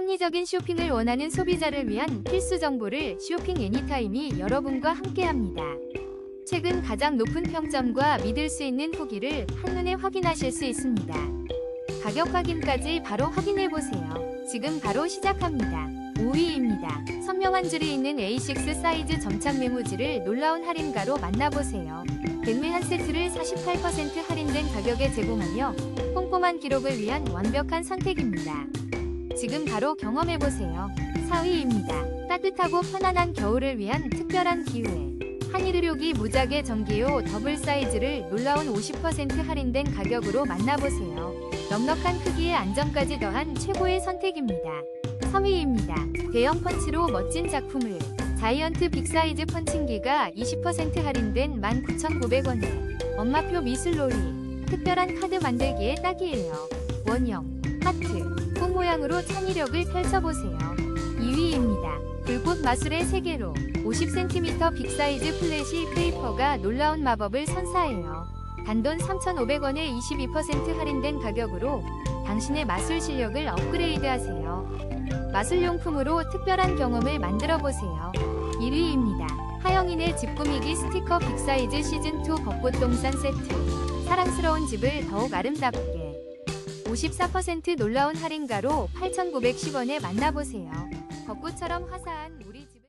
합리적인 쇼핑을 원하는 소비자를 위한 필수 정보를 쇼핑 애니타임이 여러분과 함께합니다. 최근 가장 높은 평점과 믿을 수 있는 후기를 한눈에 확인하실 수 있습니다. 가격 확인까지 바로 확인해 보세요. 지금 바로 시작합니다. 5위입니다. 선명한 줄이 있는 A6 사이즈 점착 메모지를 놀라운 할인가로 만나보세요. 백매 한 세트를 48% 할인된 가격에 제공하며 꼼꼼한 기록을 위한 완벽한 선택입니다. 지금 바로 경험해보세요. 4위입니다. 따뜻하고 편안한 겨울을 위한 특별한 기회. 한일의료기 무작위 전기요 더블 사이즈를 놀라운 50% 할인된 가격으로 만나보세요. 넉넉한 크기의 안정까지 더한 최고의 선택입니다. 3위입니다. 대형 펀치로 멋진 작품을 자이언트 빅사이즈 펀칭기가 20% 할인된 19,900원에 엄마표 미술놀이 특별한 카드 만들기에 딱이에요. 원형, 하트, 꽃 모양으로 창의력을 펼쳐보세요. 2위입니다. 불꽃 마술의 세계로 50cm 빅사이즈 플래시 페이퍼가 놀라운 마법을 선사해요. 단돈 3,500원에 22% 할인된 가격으로 당신의 마술 실력을 업그레이드하세요. 마술용품으로 특별한 경험을 만들어 보세요. 1위입니다. 하영인의 집 꾸미기 스티커 빅사이즈 시즌2 벚꽃 동산 세트. 사랑스러운 집을 더욱 아름답게. 54% 놀라운 할인가로 8,910원에 만나보세요. 벚꽃처럼 화사한 우리 집.